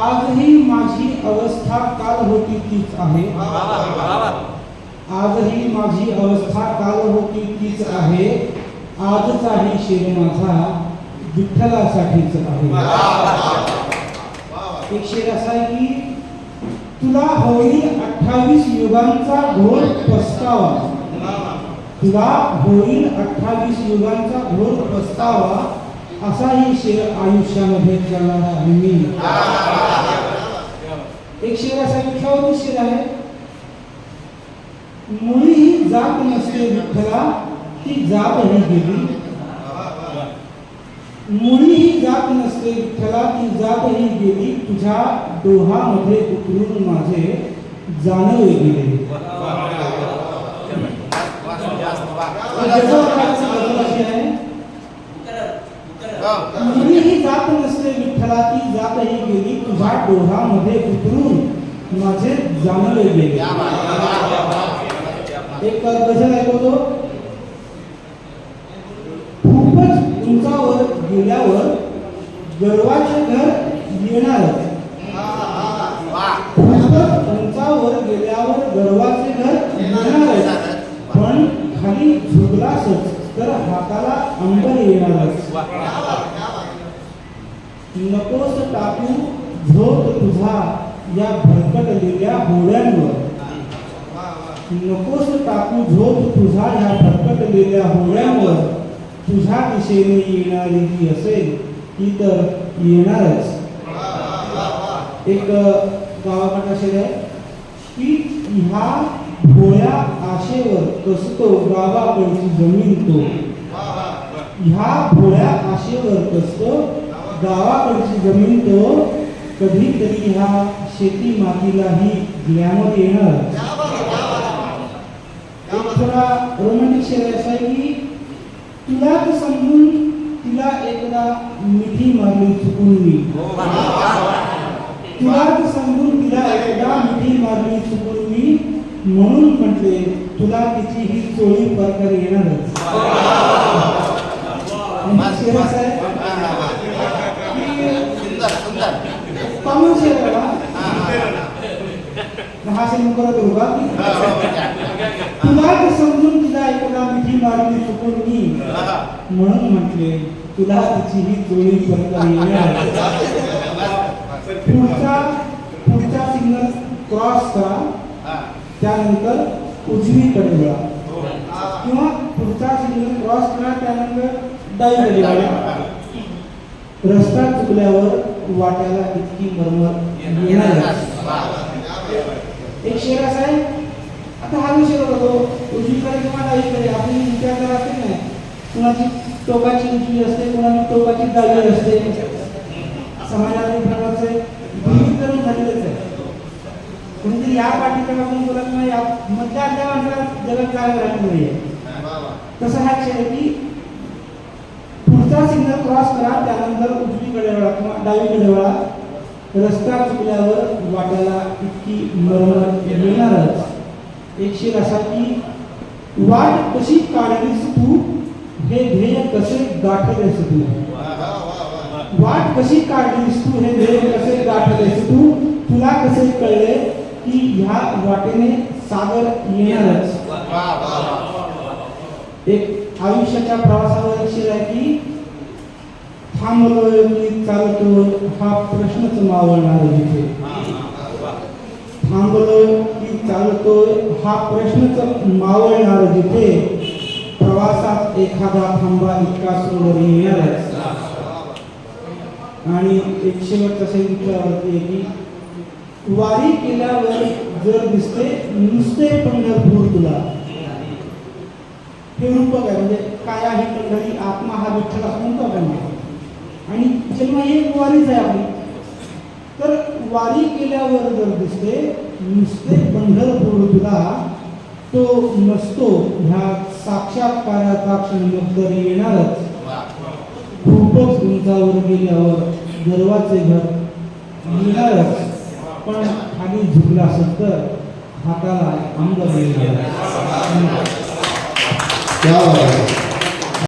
आजही माझी अवस्था काल होती तीच आहे. आजही माझी अवस्था काल होती तीच आहे. आजचाही शेर माझा विठ्ठलासाठीच आहे. एक शेर असा आहे की तुला होळी अठ्ठावीस युगांचा घोर पस्तावा तुला होईल अठ्ठावीस युगांचा घोर पस्तावा असाही शेर आयुष्यामध्ये करणार मी एक शेर असा विठ्ठलावरून शेर आहे मुळी ही जात नसते विठ्ठला ती जात ही गेली. मुळी ही जात नसते विठ्ठला ती जात ही गेली. तुझ्या डोहामध्ये उतरून माझे जाणवे गेले. आहे ही जात नसते विठ्ठला ती जात ही गेली तुझ्या डोहामध्ये उतरून माझे जाणवे गेले. एक गझल ऐकवतो खूपच उंचावर गेल्यावर गर्वाचे घर येणारच. खूपच उंचावर गेल्यावर गर्वाचे घर येणारच. खाली झुकलासच तर हाताला अंबर येणारच. नकोस टाकू झोप तुझा या भरकटलेल्या होड्यांवर. नकोस टाकू झोप तुझा या भरकटलेल्या होड्यांवर. तुझ्या दिशेने येणारी जी असेल ती तर येणारच. एक गावाकडे असे आहे की ह्या भोळ्या आशेवर कसतो गावाकडची जमीन तो? ह्या भोळ्या आशेवर कसतो गावाकडची जमीन तो? कधीतरी ह्या शेती मातीलाही ग्लॅमर येणार थोडा रोमॅन्टिक शेर असा की तुला तर समजून तिला एकदा मिठी मारली चुकून मी. तुला तर समजून तिला एकदा मिठी मारली चुकून मी. म्हणून म्हटले तुला तिची ही चोळी प्रकार येणारच. कॉमन. हा मुकरा करू का तुला ते समजून तिला एकदा मिठी मारली चुकून मी. म्हणून म्हटले तुला तिची ही जोडी प्रकार येणार पुढचा पुढचा सिग्नल क्रॉस करा. त्यानंतर उजवीकडे वळा किंवा पुढचा सिग्नल क्रॉस करा त्यानंतर डावीकडे वळा रस्ता चुकल्यावर वाट्याला इतकी मरमर येणार एक शेर असा आहे. आता हा विषय होतो उजवीकडे किंवा डावीकडे आपली विचार करा असते नाही कुणाची टोकाची उजवी असते कुणाची टोकाची डावी असते. समाजातील कोणीतरी या पाठीकडे आपण बोलत नाही या मधल्या त्या माणसाला जगत काय राहिलं नाही तसं हा विषय की पुढचा सिग्नल क्रॉस करा त्यानंतर उजवीकडे वळा किंवा डावीकडे वळा रस्ता चुकल्यावर वाट्याला इतकी मरमत मिळणारच. एक शेर असा की वाट कशी काढलीस तू हे ध्येय कसे गाठलेस तू वाट कशी काढलीस तू हे ध्येय कसे गाठलेस तू तुला कसे कळले? की ह्या वाटेने सागर येणारच. एक आयुष्याच्या प्रवासावर शेर आहे की थांबलोय मी चालतो हा प्रश्नच मावळणार जिथे थांबलोय की चालतोय हा प्रश्नच मावळणार जिथे प्रवासात एखादा थांबा इतका सुंदर येणारच. आणि एक शेवटचा आहे की वारी केल्यावर जर दिसते नुसते पंढरपूर तुला. हे रूपक आहे म्हणजे काय आहे पंढरी आत्मा हा विठ्ठल असं म्हणतो आणि जन्म एक वारीच आहे आपली तर वारी केल्यावर जर दिसते नुसते पंढरपूर तुला तो नसतो. ह्या साक्षात्काराचा क्षण मग तर येणारच खूपच उंचावर गेल्यावर गर्वाचे घर येणारच आपण खाली झुकला असत तर हाताला अंग मिळणार.